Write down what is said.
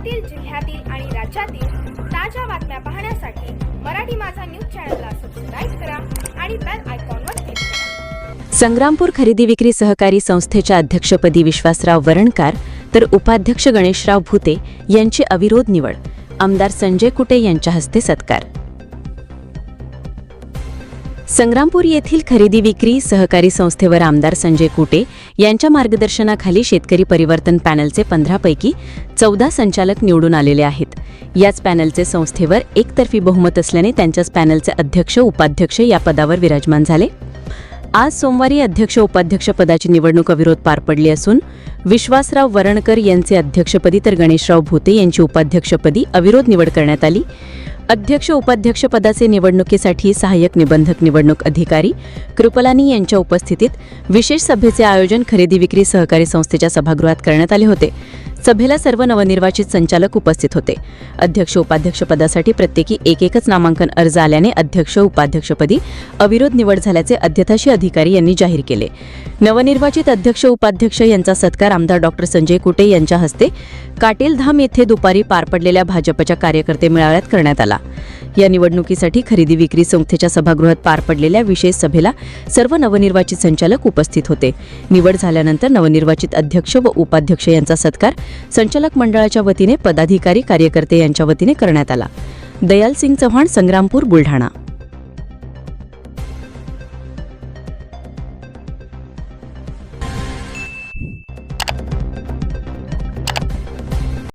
शहरातील जिल्ह्यातील आणि राज्यातील ताज्या बातम्या पाहण्यासाठी मराठी माझा न्यूज चॅनलला सबस्क्राईब करा आणि बेल आयकॉनवर क्लिक करा. संग्रामपूर खरेदी विक्री सहकारी संस्थेच्या अध्यक्षपदी विश्वासराव वरणकार तर उपाध्यक्ष गणेशराव भुते यांची अविरोध निवड. आमदार संजय कुटे यांच्या हस्ते सत्कार. संग्रामपूर येथील खरेदी विक्री सहकारी संस्थेवर आमदार संजय कुटे यांच्या मार्गदर्शनाखाली शेतकरी परिवर्तन पॅनलचे पंधरापैकी चौदा संचालक निवडून आलेले आहेत. याच पॅनलचे संस्थेवर एकतर्फी बहुमत असल्याने त्यांच्याच पॅनलचे अध्यक्ष उपाध्यक्ष या पदावर विराजमान झाले. आज सोमवारी अध्यक्ष उपाध्यक्ष पदाची निवडणूक अविरोध पार पडली असून विश्वासराव वरणकर यांचे अध्यक्षपदी तर गणेशराव भोते यांची उपाध्यक्षपदी अविरोध निवड करण्यात आली. अध्यक्ष उपाध्यक्ष पदाचे निवडणुकीसाठी सहाय्यक निबंधक निवडणूक अधिकारी कृपलानी यांच्या उपस्थितीत विशेष सभेचे आयोजन खरेदी विक्री सहकारी संस्थेच्या सभागृहात करण्यात आले होते. सभेला सर्व नवनिर्वाचित संचालक उपस्थित होते. अध्यक्ष उपाध्यक्ष पदासाठी प्रत्येकी एक एकच नामांकन अर्ज आल्याने अध्यक्ष उपाध्यक्षपदी अविरोध निवड झाल्याचे अध्यताशी अधिकारी यांनी जाहीर केले. नवनिर्वाचित अध्यक्ष उपाध्यक्ष यांचा सत्कार आमदार डॉक्टर संजय कुटे यांच्या हस्ते काटेलधाम येथे दुपारी पार पडलेल्या भाजपच्या कार्यकर्ते मेळाव्यात करण्यात आला. या निवडणुकीसाठी खरेदी विक्री संस्थेच्या सभागृहात पार पडलेल्या विशेष सभेला सर्व नवनिर्वाचित संचालक उपस्थित होते. निवड झाल्यानंतर नवनिर्वाचित अध्यक्ष व उपाध्यक्ष यांचा सत्कार संचालक मंडळाच्या वतीने पदाधिकारी कार्यकर्ते यांच्या वतीने करण्यात आला. दयाल सिंग चव्हाण संग्रामपूर बुलढाणा.